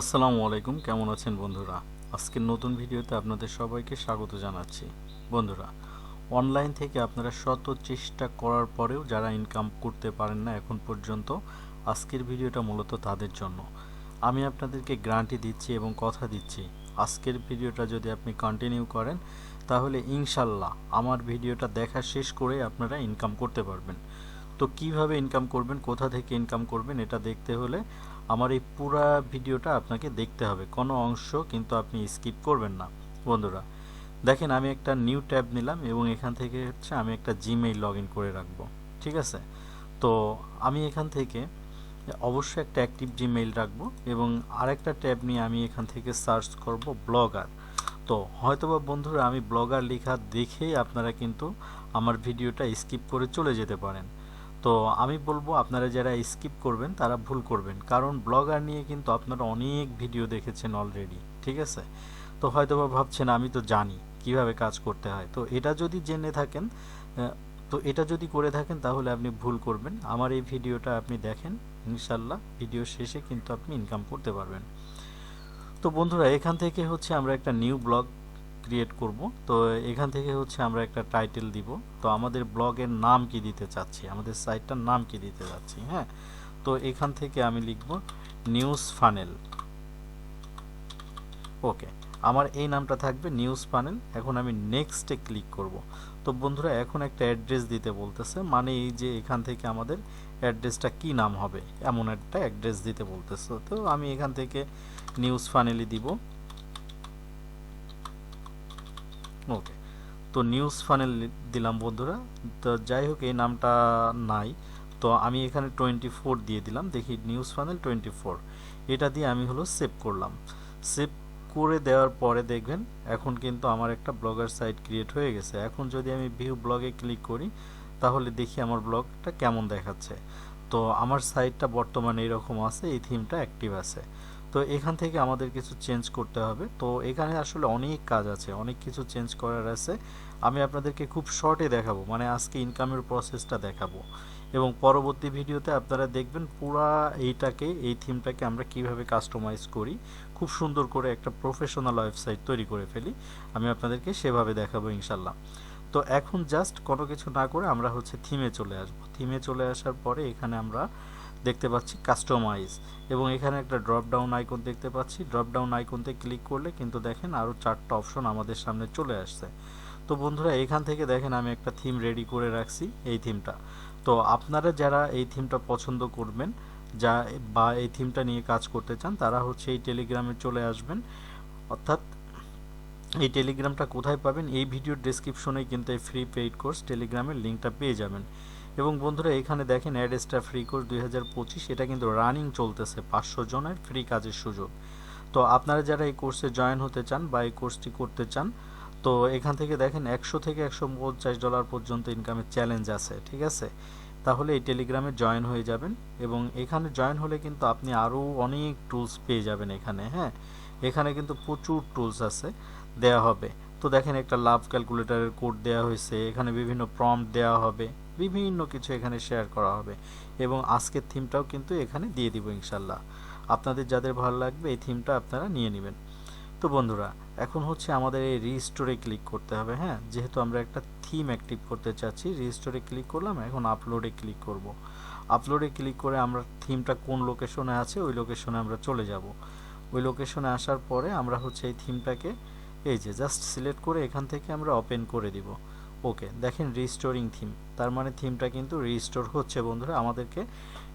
আসসালামু আলাইকুম, কেমন আছেন বন্ধুরা? আজকের নতুন ভিডিওতে আপনাদের সবাইকে স্বাগত জানাচ্ছি। বন্ধুরা, অনলাইন থেকে আপনারা শত চেষ্টা করার পরেও যারা ইনকাম করতে পারেন না এখন পর্যন্ত, আজকের ভিডিওটা মূলত তাদের জন্য। আমি আপনাদেরকে গ্যারান্টি দিচ্ছি এবং কথা দিচ্ছি, আজকের ভিডিওটা যদি আপনি কন্টিনিউ করেন, তাহলে ইনশাল্লাহ আমার ভিডিওটা দেখা শেষ করে আপনারা ইনকাম করতে পারবেন। তো কীভাবে ইনকাম করবেন, কোথা থেকে ইনকাম করবেন, এটা দেখতে হলে আমার এই পুরো ভিডিওটা আপনাকে দেখতে হবে। কোনো অংশ কিন্তু আপনি স্কিপ করবেন না, বন্ধুরা। দেখেন, আমি একটা নিউ ট্যাব নিলাম এবং এখান থেকে হচ্ছে আমি একটা জিমেইল লগ করে রাখব, ঠিক আছে? তো আমি এখান থেকে অবশ্যই একটা অ্যাক্টিভ জিমেইল রাখব এবং আরেকটা ট্যাব নিয়ে আমি এখান থেকে সার্চ করব ব্লগার তো হয়তোবা, বন্ধুরা, আমি ব্লগার লেখা দেখেই আপনারা কিন্তু আমার ভিডিওটা স্কিপ করে চলে যেতে পারেন। তো আমি বলব আপনারা যারা স্কিপ করবেন, তারা ভুল করবেন। কারণ ব্লগার নিয়ে কিন্তু আপনারা অনেক ভিডিও দেখেছেন অলরেডি ঠিক আছে? তো হয়তো বা ভাবছেন, আমি তো জানি কীভাবে কাজ করতে হয়। তো এটা যদি জেনে থাকেন তো এটা যদি করে থাকেন, তাহলে আপনি ভুল করবেন। আমার এই ভিডিওটা আপনি দেখেন ইনশাল্লাহ ভিডিও শেষে কিন্তু আপনি ইনকাম করতে পারবেন। তো বন্ধুরা, এখান থেকে হচ্ছে আমরা একটা নিউ ব্লগ ক্রিয়েট করব। তো এখান থেকে হচ্ছে আমরা একটা টাইটেল দিব। তো আমাদের ব্লগের নাম কি দিতে চাচ্ছি? আমাদের সাইটটার নাম কি দিতে চাচ্ছি? হ্যাঁ? তো এখান থেকে আমি লিখব নিউজ ফানেল ওকে আমার এই নামটা থাকবে নিউজ প্যানেল এখন আমি নেক্সটে ক্লিক করব। তো বন্ধুরা, এখন একটা অ্যাড্রেস দিতে বলতেছে। মানে এই যে এখান থেকে আমাদের অ্যাড্রেসটা কি নাম হবে? এমন একটা অ্যাড্রেস দিতে বলতেছে। তো আমি এখান থেকে নিউজ ফানেলই দিব। ওকে তো নিউজ ফানেল দিলাম বন্ধুরা। তো যাই হোক, এই নামটা নাই। তো আমি এখানে টোয়েন্টি ফোর দিয়ে দিলাম। দেখি নিউজ ফানেল টোয়েন্টি ফোর এটা দিয়ে আমি হলো সেভ করলাম। সেভ করে দেওয়ার পরে দেখবেন, এখন কিন্তু আমার একটা ব্লগার সাইট ক্রিয়েট হয়ে গেছে। এখন যদি আমি ভিউ ব্লগে ক্লিক করি, তাহলে দেখি আমার ব্লগটা কেমন দেখাচ্ছে। তো আমার সাইটটা বর্তমানে এরকম আছে, এই থিমটা অ্যাক্টিভ আছে। তো এখান থেকে আমাদের কিছু চেঞ্জ করতে হবে। তো এখানে আসলে অনেক কাজ আছে, অনেক কিছু চেঞ্জ করার আছে। আমি আপনাদেরকে খুব শর্টে দেখাবো মানে আজকে ইনকামের প্রসেসটা দেখাবো। এবং পরবর্তী ভিডিওতে আপনারা দেখবেন পুরা এইটাকে, এই থিমটাকে আমরা কীভাবে কাস্টমাইজ করি, খুব সুন্দর করে একটা প্রফেশনাল ওয়েবসাইট তৈরি করে ফেলি। আমি আপনাদেরকে সেভাবে দেখাবো ইনশাল্লাহ তো এখন জাস্ট কোনো কিছু না করে আমরা হচ্ছে থিমে চলে আসব। থিমে চলে আসার পরে এখানে আমরা দেখতে পাচ্ছি কাস্টমাইজ এবং এখানে একটা ড্রপ ডাউন আইকন দেখতে পাচ্ছি। ড্রপ ডাউন আইকনতে ক্লিক করলে কিন্তু দেখেন আরও চারটা অপশন আমাদের সামনে চলে আসছে। তো বন্ধুরা, এখান থেকে দেখেন আমি একটা থিম রেডি করে রাখছি এই থিমটা তো আপনারা যারা এই থিমটা পছন্দ করবেন, যা বা এই থিমটা নিয়ে কাজ করতে চান, তারা হচ্ছে এই টেলিগ্রামে চলে আসবেন। অর্থাৎ এই টেলিগ্রামটা কোথায় পাবেন? এই ভিডিওর ডেসক্রিপশনে কিন্তু এই ফ্রি পেইড কোর্স টেলিগ্রামের লিঙ্কটা পেয়ে যাবেন। এবং বন্ধুরা, এখানে দেখেন অ্যাড স্টার ফ্রি কোর্স দুই হাজার পঁচিশ, এটা কিন্তু রানিং চলতেছে, পাঁচশো জনের ফ্রি কাজের সুযোগ। তো আপনারা যারা এই কোর্সে জয়েন হতে চান বা এই কোর্সটি করতে চান, তো এখান থেকে দেখেন একশো থেকে একশো পঞ্চাশ ডলার পর্যন্ত ইনকামের চ্যালেঞ্জ আছে, ঠিক আছে? তাহলে এই টেলিগ্রামে জয়েন হয়ে যাবেন এবং এখানে জয়েন হলে কিন্তু আপনি আরও অনেক টুলস পেয়ে যাবেন এখানে হ্যাঁ? এখানে কিন্তু প্রচুর টুলস আছে, দেয়া হবে। তো দেখেন একটা লাভ ক্যালকুলেটরের কোড দেওয়া হয়েছে, এখানে বিভিন্ন প্রম্পট দেওয়া হবে। বিভিন্ন কিছু এখানে শেয়ার করা হবে। এবং আজকের থিমটাও কিন্তু এখানে দিয়ে দিব ইনশাল্লাহ। আপনাদের যাদের ভালো লাগবে এই থিমটা আপনারা নিয়ে নেবেন। তো বন্ধুরা, এখন হচ্ছে আমাদের এই রিস্টোরে ক্লিক করতে হবে হ্যাঁ? যেহেতু আমরা একটা থিম অ্যাক্টিভ করতে চাচ্ছি রিস্টোরে ক্লিক করলাম, এখন আপলোডে ক্লিক করব। আপলোডে ক্লিক করে আমরা থিমটা কোন লোকেশনে আছে, ওই লোকেশনে আমরা চলে যাব। ওই লোকেশনে আসার পরে আমরা হচ্ছে এই থিমটাকে এই যে জাস্ট সিলেক্ট করে এখান থেকে আমরা ওপেন করে দিব। ওকে, দেখেন রিস্টোরিং থিম তার মানে থিমটা কিন্তু রিস্টোর হচ্ছে বন্ধুরা, আমাদেরকে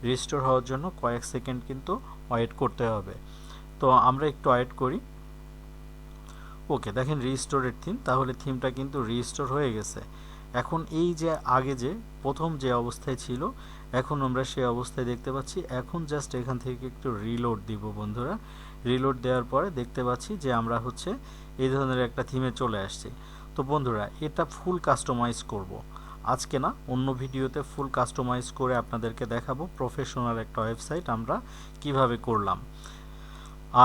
রিস্টোর হওয়ার জন্য কয়েক সেকেন্ড কিন্তু ওয়েট করতে হবে। তো আমরা একটু ওয়েট করি। ওকে, দেখেন রিস্টোরের থিম তাহলে থিমটা কিন্তু রিস্টোর হয়ে গেছে। এখন এই যে আগে যে প্রথম যে অবস্থায় ছিল, এখন আমরা সেই অবস্থায় দেখতে পাচ্ছি, এখন জাস্ট এখান থেকে একটু রিলোড দিব বন্ধুরা। রিলোড দেওয়ার পরে দেখতে পাচ্ছি যে আমরা হচ্ছে এই ধরনের একটা থিমে চলে আসছি। তো বন্ধুরা, এটা ফুল কাস্টমাইজ করব। আজকে না, অন্য ভিডিওতে ফুল কাস্টমাইজ করে আপনাদেরকে দেখাবো প্রফেশনাল একটা ওয়েবসাইট আমরা কীভাবে করলাম।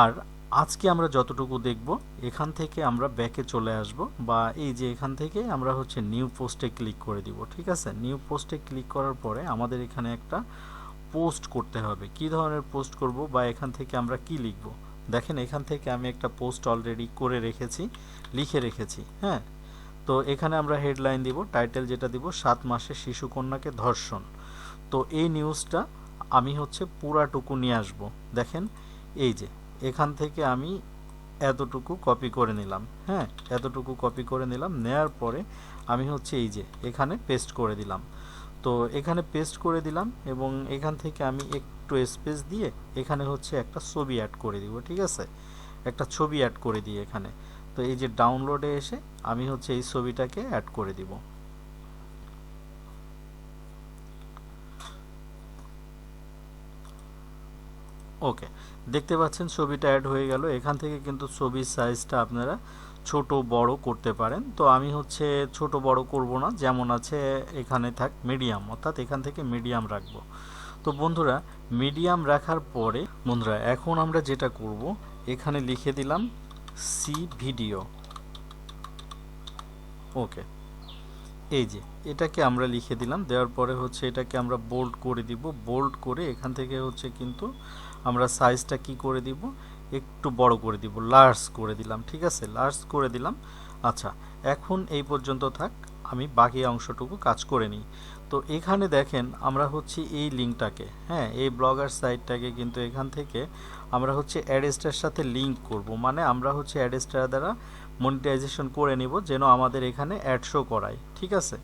আর আজকে আমরা যতটুকু দেখব, এখান থেকে আমরা ব্যাকে চলে আসব বা এই যে এখান থেকে আমরা হচ্ছে নিউ পোস্টে ক্লিক করে দিব, ঠিক আছে? নিউ পোস্টে ক্লিক করার পরে আমাদের এখানে একটা পোস্ট করতে হবে। কি ধরনের পোস্ট করব বা এখান থেকে আমরা কি লিখব? দেখেন, এখান থেকে আমি একটা পোস্ট অলরেডি করে রেখেছি, লিখে রেখেছি হ্যাঁ? তো এখানে আমরা হেডলাইন দিব টাইটেল যেটা দিব, সাত মাসে শিশু কন্যাকে ধর্ষণ। তো এই নিউজটা আমি হচ্ছে পুরাটুকু নিয়ে আসব। দেখেন, এই যে, এখান থেকে আমি এতটুকু কপি করে নিলাম। হ্যাঁ এতটুকু কপি করে নিলাম, নেয়ার পরে আমি হচ্ছে এই যে, এখানে পেস্ট করে দিলাম। তো এখানে পেস্ট করে দিলাম এবং এখান থেকে আমি একটু স্পেস দিয়ে এখানে হচ্ছে একটা ছবি অ্যাড করে দিব, ঠিক আছে? একটা ছবি অ্যাড করে দিই এখানে। তো এই যে ডাউনলোডে এসে আমি হচ্ছে এই ছবিটাকে অ্যাড করে দিব। ওকে দেখতে পাচ্ছেন ছবিটা অ্যাড হয়ে গেল। এখান থেকে কিন্তু ছবির সাইজটা আপনারা ছোট, বড় করতে পারেন। তো আমি হচ্ছে ছোট, বড় করব না, যেমন আছে এখানে থাক মিডিয়াম অর্থাৎ এখান থেকে মিডিয়াম রাখব। তো বন্ধুরা মিডিয়াম রাখার পরে, বন্ধুরা, এখন আমরা যেটা করব, এখানে লিখে দিলাম সি ভিডিও। ওকে। এই যে, এটাকে আমরা লিখে দিলাম, দেওয়ার পরে হচ্ছে এটাকে আমরা বোল্ড করে দিব। বোল্ড করে এখান থেকে হচ্ছে কিন্তু আমরা সাইজটা কি করে দিব? একটু বড় করে দিব লার্জ করে দিলাম, ঠিক আছে? লার্জ করে দিলাম। আচ্ছা এখন এই পর্যন্ত থাক, আমি বাকি অংশটুকু কাজ করে নিই। তো এখানে দেখেন আমরা হচ্ছে এই লিঙ্কটাকে হ্যাঁ এই ব্লগার সাইটটাকে কিন্তু এখান থেকে আমরা হচ্ছে অ্যাডেস্টার সাথে লিঙ্ক করব। মানে আমরা হচ্ছে অ্যাডেস্টার দ্বারা মনিটাইজেশন করে নিব যেন আমাদের এখানে অ্যাড শো করায়, ঠিক আছে?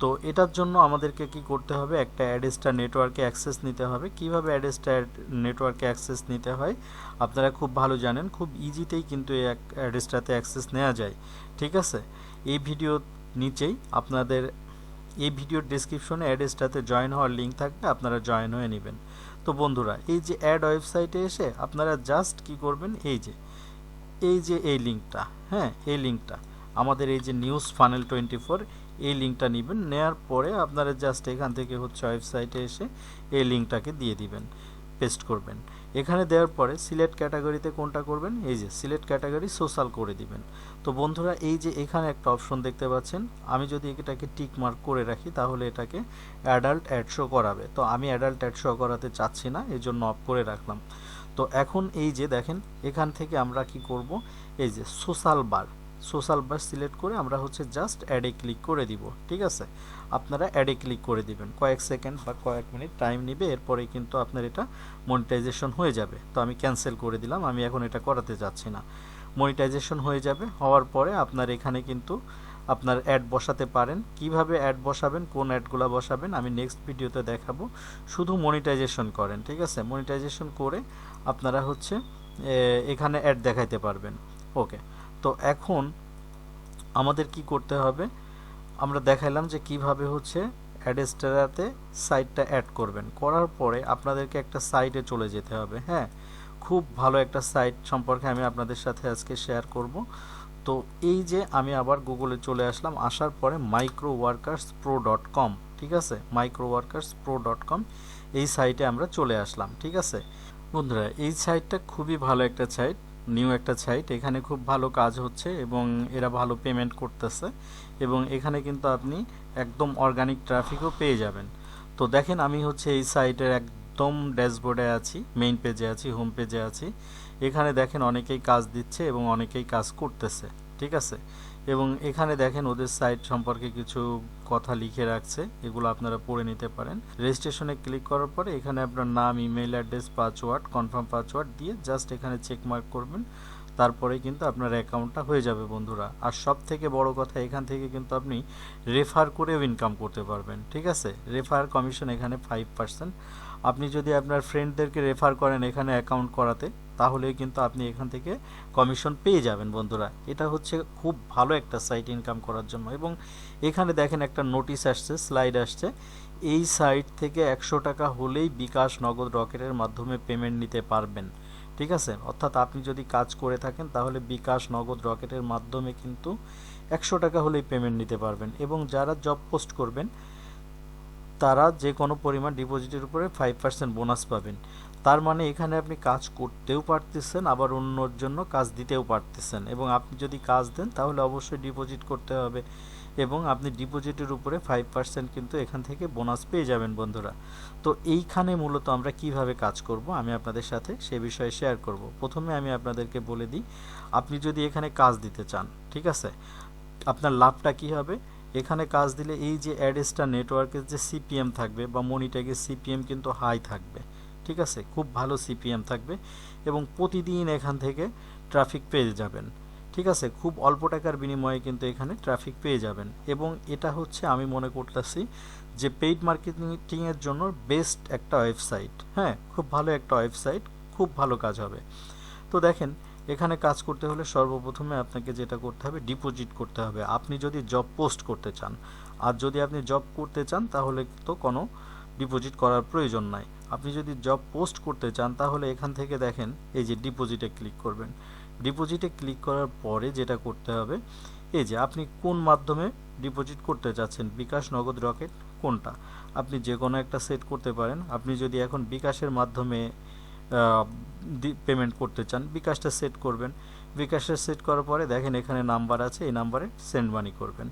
তো এটার জন্য আমাদেরকে কি করতে হবে? একটা অ্যাডেস্টার নেটওয়ার্কে অ্যাক্সেস নিতে হবে। কীভাবে অ্যাডেস্টার নেটওয়ার্কে অ্যাক্সেস নিতে হয়? আপনারা খুব ভালো জানেন, খুব ইজিতেই কিন্তু এই অ্যাডেস্টাতে অ্যাক্সেস নেওয়া যায়, ঠিক আছে? এই ভিডিও নিচেই আপনাদের এই ভিডিওর ডিসক্রিপশনে অ্যাডেসটাতে জয়েন হওয়ার লিঙ্ক থাকবে, আপনারা জয়েন হয়ে নেবেন। তো বন্ধুরা, এই যে অ্যাড ওয়েবসাইটে এসে আপনারা জাস্ট কি করবেন? এই যে এই যে এই লিঙ্কটা হ্যাঁ এই লিঙ্কটা আমাদের এই যে নিউজ ফানেল টোয়েন্টি ফোর এই লিঙ্কটা নেবেন নেওয়ার পরে আপনারা জাস্ট এখান থেকে হচ্ছে ওয়েবসাইটে এসে এই লিঙ্কটাকে দিয়ে দিবেন। পেস্ট করবেন। এখানে দেওয়ার পরে সিলেক্ট ক্যাটাগরিতে কোনটা করবেন? এই যে সিলেক্ট ক্যাটাগরি সোশ্যাল করে দিবেন। তো বন্ধুরা, এই যে এখানে একটা অপশন দেখতে পাচ্ছেন। আমি যদি এটাকে টিক মার্ক করে রাখি, তাহলে এটাকে অ্যাডাল্ট অ্যাড শো করাবে। তো আমি অ্যাডাল্ট অ্যাড শো করাতে চাচ্ছি না এই জন্য অফ করে রাখলাম। তো এখন এই যে দেখেন, এখান থেকে আমরা কি করব? এই যে সোশ্যাল বার। সোশ্যাল বাস সিলেক্ট করে আমরা হচ্ছে জাস্ট অ্যাডে ক্লিক করে দিব, ঠিক আছে? আপনারা অ্যাডে ক্লিক করে দিবেন। কয়েক সেকেন্ড বা কয়েক মিনিট টাইম নেবে, এরপরে কিন্তু আপনার এটা মনিটাইজেশন হয়ে যাবে। তো আমি ক্যান্সেল করে দিলাম, আমি এখন এটা করাতে যাচ্ছি না। মনিটাইজেশন হয়ে যাবে, হওয়ার পরে আপনার এখানে কিন্তু আপনার অ্যাড বসাতে পারেন। কীভাবে অ্যাড বসাবেন, কোন অ্যাডগুলো বসাবেন, আমি নেক্সট ভিডিওতে দেখাবো। শুধু মনিটাইজেশন করেন, ঠিক আছে? মনিটাইজেশন করে আপনারা হচ্ছে এখানে অ্যাড দেখাইতে পারবেন। ওকে। তো এখন আমাদের কি করতে হবে? আমরা দেখাইলাম যে কীভাবে হচ্ছে অ্যাডেস্টারাতে সাইটটা অ্যাড করবেন। করার পরে আপনাদেরকে একটা সাইটে চলে যেতে হবে হ্যাঁ? খুব ভালো একটা সাইট সম্পর্কে আমি আপনাদের সাথে আজকে শেয়ার করব। তো এই যে আমি আবার গুগলে চলে আসলাম, আসার পরে micro workers pro dot com ঠিক আছে? Micro workers pro dot com এই সাইটে আমরা চলে আসলাম, ঠিক আছে? বন্ধুরা, এই সাইটটা খুবই ভালো একটা সাইট নিউ একটা সাইট এখানে খুব ভালো কাজ হচ্ছে এবং এরা ভালো পেমেন্ট করতেছে এবং এখানে কিন্তু আপনি একদম অর্গানিক ট্রাফিকও পেয়ে যাবেন। তো দেখেন আমি হচ্ছে এই সাইটের একদম ড্যাশবোর্ডে আছি মেইন পেজে আছি হোম পেজে আছি। এখানে দেখেন অনেকেই কাজ দিচ্ছে এবং অনেকেই কাজ করতেছে, ঠিক আছে? এবং এখানে দেখেন ওদের সাইট সম্পর্কে কিছু কথা লিখে রাখছে, এগুলো আপনারা পড়ে নিতে পারেন। রেজিস্ট্রেশনে ক্লিক করার পরে এখানে আপনার নাম email address, password, confirm password দিয়ে জাস্ট এখানে চেক মার্ক করবেন, তারপরে কিন্তু আপনার অ্যাকাউন্টটা হয়ে যাবে বন্ধুরা। আর সব থেকে বড় কথা, এখান থেকে কিন্তু আপনি রেফার করেও ইনকাম করতে পারবেন, ঠিক আছে? রেফার কমিশন এখানে ফাইভ পার্সেন্ট আপনি যদি আপনার ফ্রেন্ডদেরকে রেফার করেন এখানে অ্যাকাউন্ট করাতে তাহলে কিন্তু আপনি এখান থেকে কমিশন পেয়ে যাবেন বন্ধুরা। এটা হচ্ছে খুব ভালো একটা সাইট ইনকাম করার জন্য। এবং এখানে দেখেন একটা নোটিশ আসছে স্লাইড আসছে। এই সাইট থেকে একশো টাকা হলেই বিকাশ নগদ রকেটের মাধ্যমে পেমেন্ট নিতে পারবেন। ঠিক আছে? অর্থাৎ আপনি যদি কাজ করে থাকেন, তাহলে বিকাশ নগদ রকেটের মাধ্যমে কিন্তু একশো টাকা হলেই পেমেন্ট নিতে পারবেন। এবং যারা জব পোস্ট করবেন তারা যে কোনো পরিমাণ ডিপোজিটের উপরে ফাইভ পার্সেন্ট বোনাস পাবেন। তার মানে এখানে আপনি কাজ করতেও পারতেছেন, আবার অন্যর জন্য কাজ দিতেও পারতেছেন। এবং আপনি যদি কাজ দেন, তাহলে অবশ্যই ডিপোজিট করতে হবে। এবং আপনি ডিপোজিটের উপরে ফাইভ পার্সেন্ট কিন্তু এখান থেকে বোনাস পেয়ে যাবেন বন্ধুরা। তো এইখানে মূলত আমরা কীভাবে কাজ করব, আমি আপনাদের সাথে সে বিষয়ে শেয়ার করব। প্রথমে আমি আপনাদেরকে বলে দিই, আপনি যদি এখানে কাজ দিতে চান, ঠিক আছে? আপনার লাভটা কি হবে? এখানে কাজ দিলে এই যে অ্যাডেস্টার নেটওয়ার্কের যে সিপিএম থাকবে বা মনিট্যাগের সিপিএম কিন্তু হাই থাকবে, ঠিক আছে? খুব ভালো সিপিএম থাকবে এবং প্রতিদিন এখান থেকে ট্রাফিক পেয়ে যাবেন, ঠিক আছে? খুব অল্প টাকার বিনিময়ে কিন্তু এখানে ট্রাফিক পেয়ে যাবেন এবং এটা হচ্ছে আমি মনে করতেছি যে পেইড মার্কেটিংয়ের জন্য বেস্ট একটা ওয়েবসাইট হ্যাঁ? খুব ভালো একটা ওয়েবসাইট, খুব ভালো কাজ হবে। তো দেখেন এখানে কাজ করতে হলে সর্বপ্রথমে আপনাকে যেটা করতে হবে ডিপোজিট করতে হবে। আপনি যদি জব পোস্ট করতে চান, আর যদি আপনি জব করতে চান, তাহলে তো কোনো ডিপোজিট করার প্রয়োজন নাই। আপনি যদি জব পোস্ট করতে চান, তাহলে এখান থেকে দেখেন, এই যে ডিপোজিটে ক্লিক করবেন। ডিপোজিটে ক্লিক করার পরে যেটা করতে হবে, এই যে আপনি কোন মাধ্যমে ডিপোজিট করতে চাচ্ছেন বিকাশ নগদ রকেট কোনটা? আপনি যে কোনো একটা সেট করতে পারেন। আপনি যদি এখন বিকাশের মাধ্যমে পেমেন্ট করতে চান, বিকাশটা সেট করবেন। বিকাশটা সেট করার পরে দেখেন এখানে নাম্বার আছে, এই নাম্বারে সেন্ড মানি করবেন।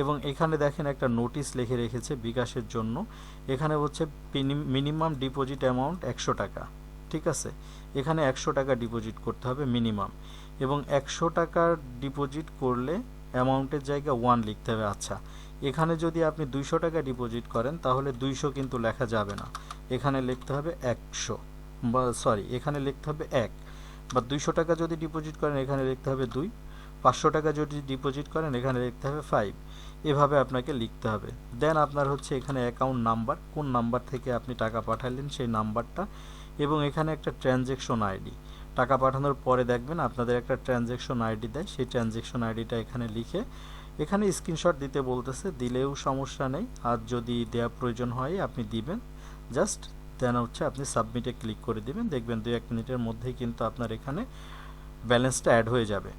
এবং এখানে দেখেন একটা নোটিশ লিখে রেখেছে বিকাশের জন্য। এখানে হচ্ছে মিনিমাম ডিপোজিট অ্যামাউন্ট একশো টাকা, ঠিক আছে? এখানে একশো টাকা ডিপোজিট করতে হবে মিনিমাম এবং একশো টাকার ডিপোজিট করলে অ্যামাউন্টের জায়গায় ওয়ান লিখতে হবে আচ্ছা। এখানে যদি আপনি দুইশো টাকা ডিপোজিট করেন, তাহলে দুইশো কিন্তু লেখা যাবে না। এখানে লিখতে হবে একশো। বা সরি এখানে লিখতে হবে এক। বা দুইশো টাকা যদি ডিপোজিট করেন, এখানে লিখতে হবে দুই। পাঁচশো টাকা যদি ডিপোজিট করেন, এখানে লিখতে হবে ফাইভ এভাবে আপনাকে লিখতে হবে। দেন আপনার হচ্ছে এখানে অ্যাকাউন্ট নাম্বার কোন নাম্বার থেকে আপনি টাকা পাঠালেন সেই নাম্বারটা এবং এখানে একটা ট্রানজ্যাকশন আইডি টাকা পাঠানোর পরে দেখবেন আপনাদের একটা ট্রানজ্যাকশন আইডি দেয়। সেই ট্রানজ্যাকশন আইডিটা এখানে লিখে, এখানে স্ক্রিনশট দিতে বলতেছে, দিলেও সমস্যা নেই। আর যদি দেওয়া প্রয়োজন হয়, আপনি দিবেন। জাস্ট দেন হচ্ছে আপনি সাবমিটে ক্লিক করে দেবেন, দেখবেন দু এক মিনিটের মধ্যেই কিন্তু আপনার এখানে ব্যালেন্সটা অ্যাড হয়ে যাবে।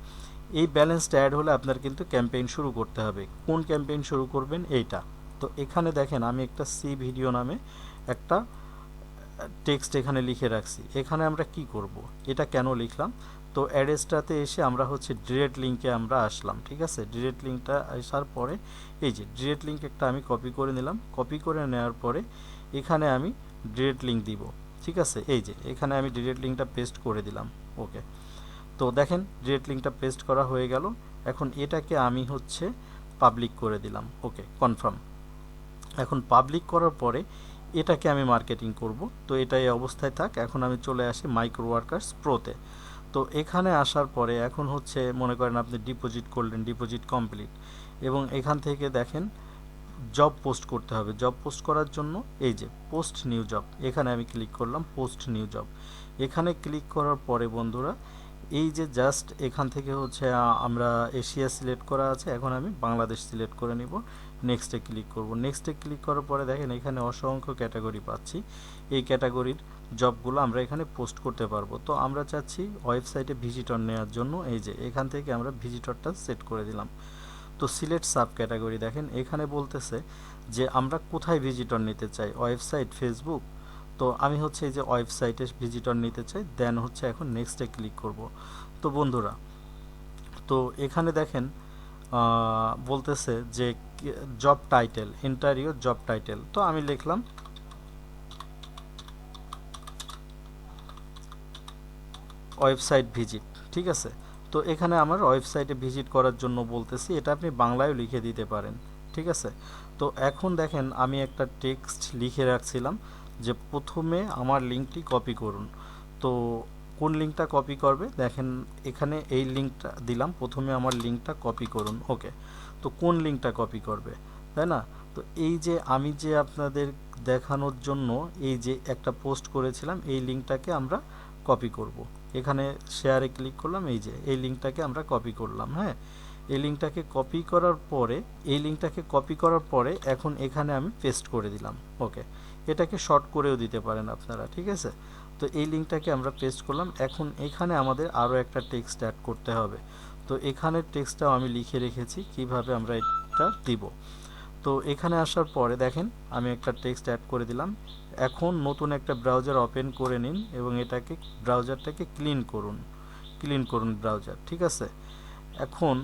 এই ব্যালেন্সটা অ্যাড হলে আপনার কিন্তু ক্যাম্পেইন শুরু করতে হবে। কোন ক্যাম্পেইন শুরু করবেন? এইটা। তো এখানে দেখেন, আমি একটা সি ভিডিও নামে একটা টেক্সট এখানে লিখে রাখছি। এখানে আমরা কি করব? এটা কেন লিখলাম? তো অ্যাড্রেসটাতে এসে আমরা হচ্ছে ডিরেক্ট লিঙ্কে আমরা আসলাম, ঠিক আছে? ডিরেক্ট লিঙ্কটা আসার পরে, এই যে ডিরেক্ট লিঙ্ক একটা আমি কপি করে নিলাম। কপি করে নেওয়ার পরে, এখানে আমি ডিরেক্ট লিঙ্ক দিব, ঠিক আছে? এই যে, এখানে আমি ডিরেক্ট লিঙ্কটা পেস্ট করে দিলাম, ওকে। তো দেখেন, ডিরেক্ট লিঙ্কটা পেস্ট করা হয়ে গেল। এখন এটাকে আমি হচ্ছে পাবলিক করে দিলাম, ওকে, কনফার্ম। এখন পাবলিক করার পরে এটাকে আমি মার্কেটিং করব। তো এটা এই অবস্থায় থাক, এখন আমি চলে আসি মাইক্রো ওয়ার্কার্স প্রোতে। তো এখানে আসার পরে এখন হচ্ছে, মনে করেন আপনি ডিপোজিট করলেন, ডিপোজিট কমপ্লিট। এবং এখান থেকে দেখেন জব পোস্ট করতে হবে। জব পোস্ট করার জন্য এই যে পোস্ট নিউ জব এখানে আমি ক্লিক করলাম পোস্ট নিউ জব এখানে ক্লিক করার পরে বন্ধুরা, এই যে জাস্ট এখান থেকে হচ্ছে আমরা এশিয়া সিলেক্ট করা আছে, এখন আমি বাংলাদেশ সিলেক্ট করে নিব। নেক্সটে ক্লিক করব। নেক্সটে ক্লিক করার পরে দেখেন এখানে অসংখ্য ক্যাটাগরি পাচ্ছি। এই ক্যাটাগরির জবগুলো আমরা এখানে পোস্ট করতে পারব। তো আমরা চাচ্ছি ওয়েবসাইটে ভিজিটর নেওয়ার জন্য। এই যে এখান থেকে আমরা ভিজিটরটা সেট করে দিলাম। তো সিলেক্ট সাব ক্যাটাগরি দেখেন, এখানে বলতেছে যে আমরা কোথায় ভিজিটর নিতে চাই? ওয়েবসাইট ফেসবুক তো আমি হচ্ছে এই যে ওয়েবসাইটে ভিজিটর নিতে চাই দেন হচ্ছে এখন নেক্সটে ক্লিক করব। তো বন্ধুরা, তো এখানে দেখেন বলতেছে যে job title interview job title তো আমি লিখলাম, ওয়েবসাইট ভিজিট ঠিক আছে? তো এখানে আমার ওয়েবসাইটে ভিজিট করার জন্য বলতেছি, এটা আপনি বাংলায়ও লিখে দিতে পারেন, ঠিক আছে? তো এখন দেখেন আমি একটা টেক্সট লিখে রাখছিলাম যে প্রথমে আমার লিঙ্কটি কপি করুন। তো কোন লিঙ্কটা কপি করবে? দেখেন এখানে এই লিঙ্কটা দিলাম, প্রথমে আমার লিঙ্কটা কপি করুন, ওকে। তো কোন লিঙ্কটা কপি করবে, তাই না? তো এই যে আমি যে আপনাদের দেখানোর জন্য এই যে একটা পোস্ট করেছিলাম, এই লিঙ্কটাকে আমরা কপি করব। এখানে শেয়ারে ক্লিক করলাম, এই যে, এই লিঙ্কটাকে আমরা কপি করলাম হ্যাঁ? এই লিঙ্কটাকে কপি করার পরে, এই লিঙ্কটাকে কপি করার পরে এখন এখানে আমি পেস্ট করে দিলাম ওকে এটাকে শর্ট করেও দিতে পারেন আপনারা, ঠিক আছে? তো এই লিঙ্কটাকে আমরা পেস্ট করলাম, এখন এখানে আমাদের আরও একটা টেক্সট অ্যাড করতে হবে। তো এখানের টেক্সটটাও আমি লিখে রেখেছি, কীভাবে আমরা এটা দিব। তো এখানে আসার পরে দেখেন, আমি একটা টেক্সট অ্যাড করে দিলাম এখন নতুন একটা ব্রাউজার ওপেন করে নিন এবং এটাকে ব্রাউজারটাকে ক্লিন করুন ক্লিন করুন ব্রাউজার ঠিক আছে? এখন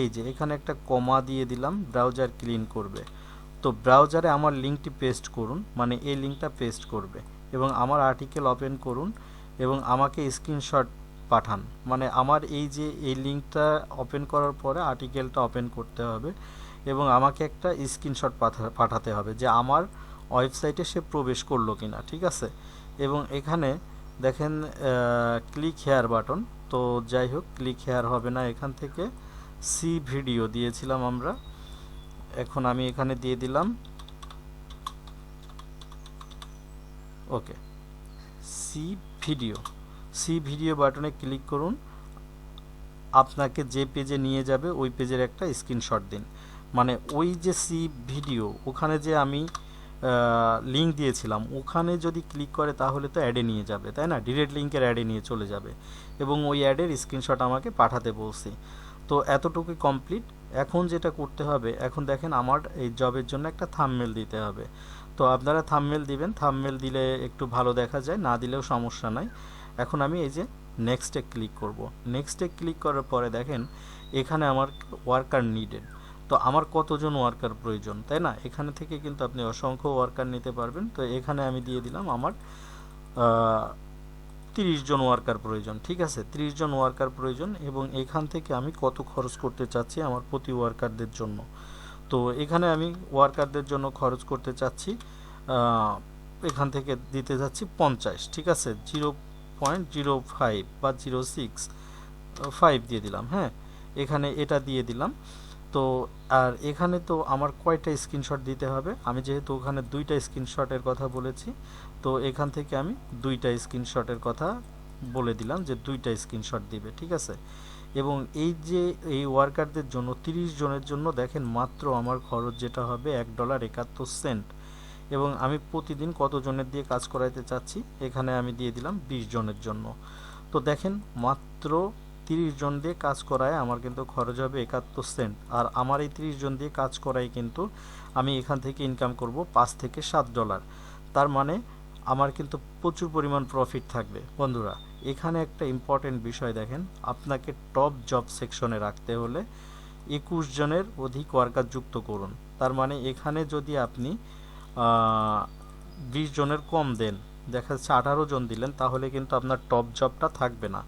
এই যে এখানে একটা কমা দিয়ে দিলাম ব্রাউজার ক্লিন করবে। তো ব্রাউজারে আমার লিঙ্কটি পেস্ট করুন মানে এই লিঙ্কটা পেস্ট করবে এবং আমার আর্টিকেল ওপেন করুন এবং আমাকে স্ক্রিনশট পাঠান। মানে আমার এই যে এই লিঙ্কটা ওপেন করার পরে আর্টিকেলটা ওপেন করতে হবে এবং আমাকে একটা স্ক্রিনশট পাঠাতে হবে যে আমার ওয়েবসাইটে সে প্রবেশ করল কিনা, ঠিক আছে? এবং এখানে দেখেন ক্লিক হেয়ার বাটন তো যাই হোক ক্লিক হেয়ার হবে না এখান থেকে। সি ভিডিও দিয়েছিলাম আমরা। এখন আমি এখানে দিয়ে দিলাম। Okay. See video see video বাটনে ক্লিক করুন। আপনাকে যে পেজে নিয়ে যাবে, ওই পেজের একটা স্ক্রিনশট দিন। মানে ওই যে সি ভিডিও ওখানে যে আমি লিঙ্ক দিয়েছিলাম। ওখানে যদি ক্লিক করে তাহলে তো অ্যাডে নিয়ে যাবে, তাই না? ডিরেক্ট লিঙ্কের অ্যাডে নিয়ে চলে যাবে। এবং ওই অ্যাডের স্ক্রিনশট আমাকে পাঠাতে বলছি। তো এতটুকু কমপ্লিট এখন যেটা করতে হবে, এখন দেখেন আমার এই জবের জন্য একটা থামমেল দিতে হবে। তো আপনারা থামমেল দিবেন। থামমেল দিলে একটু ভালো দেখা যায়, না দিলেও সমস্যা নাই। এখন আমি এই যে নেক্সটে ক্লিক করব। নেক্সটে ক্লিক করার পরে দেখেন, এখানে আমার ওয়ার্কার নিডেড তো আমার কতজন ওয়ার্কার প্রয়োজন, তাই না? এখানে থেকে কিন্তু আপনি অসংখ্য ওয়ার্কার নিতে পারবেন। তো এখানে আমি দিয়ে দিলাম আমার তিরিশ জন ওয়ার্কার প্রয়োজন, ঠিক আছে? তিরিশ জন ওয়ার্কার প্রয়োজন এবং এখান থেকে আমি কত খরচ করতে চাচ্ছি আমার প্রতি ওয়ার্কারদের জন্য। তো এখানে আমি ওয়ার্কারদের জন্য খরচ করতে চাচ্ছি এখান থেকে দিতে যাচ্ছি পঞ্চাশ, ঠিক আছে? জিরো পয়েন্ট জিরো ফাইভ বা জিরো সিক্স ফাইভ দিয়ে দিলাম হ্যাঁ? এখানে এটা দিয়ে দিলাম। তো আর এখানে তো আমার কয়টা স্ক্রিনশট দিতে হবে? আমি যেহেতু ওখানে দুইটা স্ক্রিনশটের কথা বলেছি, তো এখান থেকে আমি দুইটা স্ক্রিনশটের কথা বলে দিলাম যে দুইটা স্ক্রিনশট দিবে, ঠিক আছে? এবং এই যে এই ওয়ার্কারদের জন্য, তিরিশ জনের জন্য দেখেন মাত্র আমার খরচ যেটা হবে এক ডলার একাত্তর সেন্ট এবং আমি প্রতিদিন কত জনের দিয়ে কাজ করাইতে চাচ্ছি? এখানে আমি দিয়ে দিলাম বিশ জনের জন্য। তো দেখেন মাত্র তিরিশ জন দিয়ে কাজ করায় আমার কিন্তু খরচ হবে একাত্তর সেন্ট। আর আমার এই তিরিশ জন দিয়ে কাজ করাই কিন্তু আমি এখান থেকে ইনকাম করব পাঁচ থেকে সাত ডলার তার মানে আমার কিন্তু প্রচুর পরিমাণ প্রফিট থাকবে। বন্ধুরা, এখানে একটা ইম্পর্টেন্ট বিষয় দেখেন, আপনাকে টপ জব সেকশনে রাখতে হলে একুশ জনের অধিক ওয়ার্কার যুক্ত করুন। তার মানে এখানে যদি আপনি বিশ জনের কম দেন, দেখা যাচ্ছে আঠারো জন দিলেন, তাহলে কিন্তু আপনার টপ জবটা থাকবে না।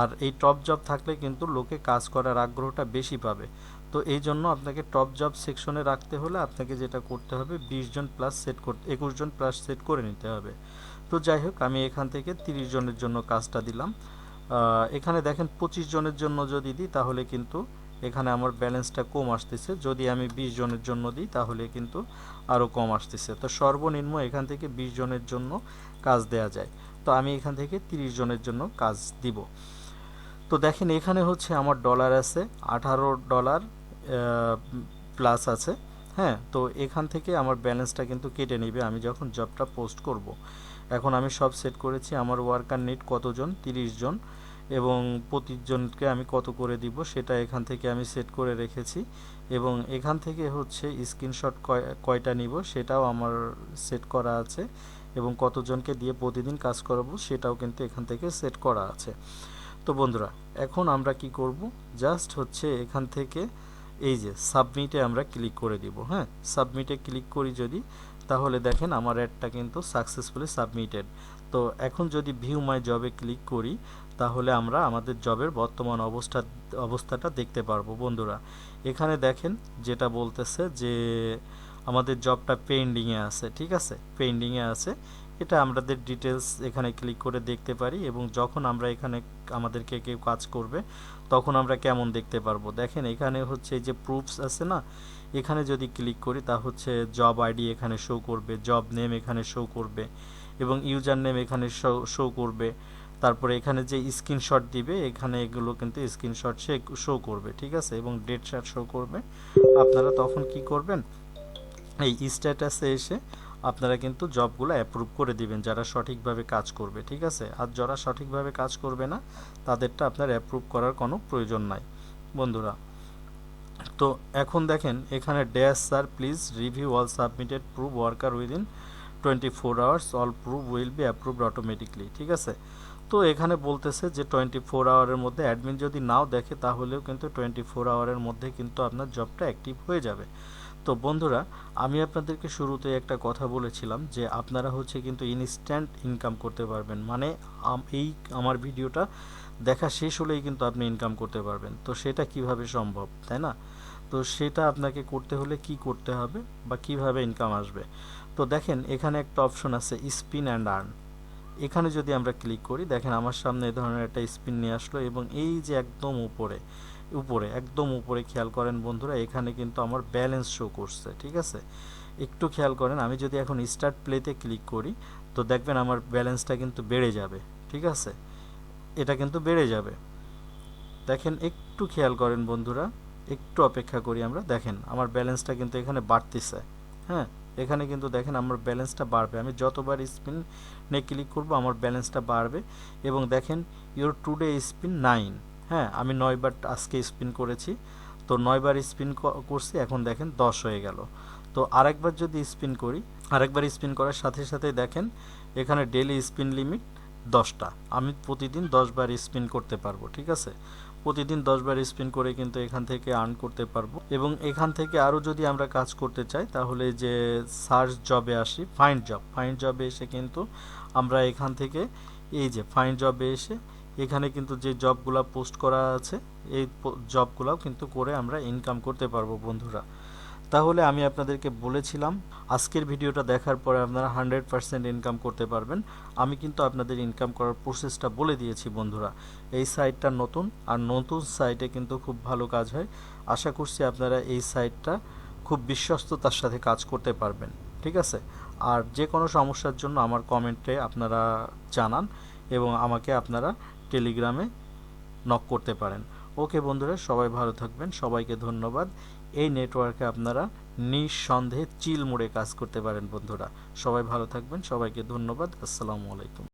আর এই টপ জব থাকলে কিন্তু লোকে কাজ করার আগ্রহটা বেশি পাবে। তো এই জন্য আপনাকে টপ জব সেকশনে রাখতে হলে আপনাকে যেটা করতে হবে, বিশ জন প্লাস সেট করতে একুশ জন প্লাস সেট করে নিতে হবে। তো যাই হোক, আমি এখান থেকে তিরিশ জনের জন্য কাজটা দিলাম। এখানে দেখেন পঁচিশ জনের জন্য যদি দিই, তাহলে কিন্তু এখানে আমার ব্যালেন্সটা কম আসতেছে। যদি আমি বিশ জনের জন্য দিই, তাহলে কিন্তু আরও কম আসতেছে। তো সর্বনিম্ন এখান থেকে বিশ জনের জন্য কাজ দেয়া যায়। তো আমি এখান থেকে তিরিশ জনের জন্য কাজ দিব। তো দেখেন, এখানে হচ্ছে আমার ডলার আছে, আঠারো ডলার প্লাস আছে হ্যাঁ? তো এখান থেকে আমার ব্যালেন্সটা কিন্তু কেটে নেবে। আমি যখন জবটা পোস্ট করব। এখন আমি সব সেট করেছি, আমার ওয়ার্কার নিট কতজন? তিরিশ জন। এবং প্রতিজনকে আমি কত করে দিব, সেটা এখান থেকে আমি সেট করে রেখেছি। এবং এখান থেকে হচ্ছে স্ক্রিনশট কয়টা নিব, সেটাও আমার সেট করা আছে। এবং কতজনকে দিয়ে প্রতিদিন কাজ করাবো, সেটাও কিন্তু এখান থেকে সেট করা আছে। তো বন্ধুরা, এখন আমরা কি করব? জাস্ট হচ্ছে এখান থেকে এই যে সাবমিটে আমরা ক্লিক করে দিব হ্যাঁ? সাবমিটে ক্লিক করি যদি, তাহলে দেখেন আমার অ্যাডটা কিন্তু সাকসেসফুলি সাবমিটেড তো এখন যদি ভিউ মাই জবে ক্লিক করি, তাহলে আমরা আমাদের জবের বর্তমান অবস্থা, অবস্থাটা দেখতে পারব বন্ধুরা। এখানে দেখেন যেটা বলতেছে যে, আমাদের জবটা পেন্ডিংয়ে আছে, ঠিক আছে? পেন্ডিংয়ে আছে। এটা আমাদের ডিটেলস এখানে ক্লিক করে দেখতে পারি এবং যখন আমরা এখানে আমাদেরকে কেউ কাজ করবে, তখন আমরা কেমন দেখতে পারব? দেখেন, এখানে হচ্ছে যে প্রুফস আছে না? এখানে যদি ক্লিক করি, তা হচ্ছে জব আইডি এখানে শো করবে জব নেম এখানে শো করবে এবং ইউজার নেম এখানে শো করবে। তারপরে এখানে যে স্ক্রিনশট দিবে, এখানে এগুলো কিন্তু স্ক্রিনশট সে শো করবে, ঠিক আছে? এবং ডেট শার্ট শো করবে। আপনারা তখন কি করবেন? এই স্ট্যাটাসে এসে আপনারা কিন্তু জবগুলো অ্যাপ্রুভ করে দিবেন, যারা সঠিকভাবে কাজ করবে, ঠিক আছে? আর যারা সঠিকভাবে কাজ করবে না, তাদেরটা আপনার অ্যাপ্রুভ করার কোনো প্রয়োজন নাই, বন্ধুরা। তো এখন দেখেন, এখানে dash sir please review all submitted proof worker within twenty four hours all proof will be approved automatically ঠিক আছে? তো এখানে বলতেছে যে টোয়েন্টি ফোর আওয়ারের মধ্যে অ্যাডমিন যদি নাও দেখে, তাহলেও কিন্তু টোয়েন্টি ফোর আওয়ারের মধ্যে কিন্তু আপনার জবটা অ্যাক্টিভ হয়ে যাবে। তো বন্ধুরা, আমি আপনাদেরকে শুরুতে একটা কথা বলেছিলাম যে আপনারা হচ্ছে কিন্তু ইনস্ট্যান্ট ইনকাম করতে পারবেন। মানে এই আমার ভিডিওটা দেখা শেষ হলেই কিন্তু আপনি ইনকাম করতে পারবেন। তো সেটা কীভাবে সম্ভব, তাই না? তো সেটা আপনাকে করতে হলে কি করতে হবে বা কীভাবে ইনকাম আসবে? তো দেখেন, এখানে একটা অপশন আছে স্পিন অ্যান্ড আর্ন এখানে যদি আমরা ক্লিক করি, দেখেন আমার সামনে এই ধরনের একটা স্পিন নিয়ে আসলো এবং এই যে একদম উপরে উপরে, একদম উপরে খেয়াল করেন বন্ধুরা, এখানে কিন্তু আমার ব্যালেন্স শো করছে, ঠিক আছে? একটু খেয়াল করেন, আমি যদি এখন স্টার্ট প্লেতে ক্লিক করি, তো দেখবেন আমার ব্যালেন্সটা কিন্তু বেড়ে যাবে, ঠিক আছে? এটা কিন্তু বেড়ে যাবে। দেখেন, একটু খেয়াল করেন বন্ধুরা, একটু অপেক্ষা করি আমরা, দেখেন, আমার ব্যালেন্সটা কিন্তু এখানে বাড়তেছে হ্যাঁ? এখানে কিন্তু দেখেন, আমার ব্যালেন্সটা বাড়বে, আমি যতবার স্পিন ক্লিক করব, আমার ব্যালেন্সটা বাড়বে, এবং দেখেন ইওর টুডে স্পিন নাইন হ্যাঁ আমি নয়বার আজকে স্পিন করেছি। তো নয়বার স্পিন করছি, এখন দেখেন দশ হয়ে গেল। তো আরেকবার যদি স্পিন করি, আরেকবার স্পিন করার সাথে সাথে দেখেন, এখানে ডেলি স্পিন লিমিট দশটা। আমি প্রতিদিন দশবার স্পিন করতে পারব, ঠিক আছে? প্রতিদিন দশবার স্পিন করে কিন্তু এখান থেকে আর্ন করতে পারব। এবং এখান থেকে আরও যদি আমরা কাজ করতে চাই, তাহলে যে সার্চ জবে আসি ফাইন্ড জব ফাইন্ড জবে এসে কিন্তু আমরা এখান থেকে, এই যে ফাইন্ড জবে এসে এখানে কিন্তু যে জবগুলো পোস্ট করা আছে, এই জবগুলোও কিন্তু করে আমরা ইনকাম করতে পারব বন্ধুরা। তাহলে আমি আপনাদেরকে বলেছিলাম, আজকের ভিডিওটা দেখার পরে আপনারা হান্ড্রেড পার্সেন্ট ইনকাম করতে পারবেন। আমি কিন্তু আপনাদের ইনকাম করার প্রসেসটা বলে দিয়েছি বন্ধুরা। এই সাইটটা নতুন, আর নতুন সাইটে কিন্তু খুব ভালো কাজ হয়। আশা করছি আপনারা এই সাইটটা খুব বিশ্বস্ততার সাথে কাজ করতে পারবেন, ঠিক আছে? আর যে কোনো সমস্যার জন্য আমার কমেন্টে আপনারা জানান এবং আমাকে আপনারা টেলিগ্রামে নক করতে পারেন। ওকে বন্ধুরা, সবাই ভালো থাকবেন। সবাইকে ধন্যবাদ। এই নেটওয়ার্কে আপনারা নিঃসন্দেহে চিল মুড়ে কাজ করতে পারেন বন্ধুরা। সবাই ভালো থাকবেন। সবাইকে ধন্যবাদ। আসসালামু আলাইকুম।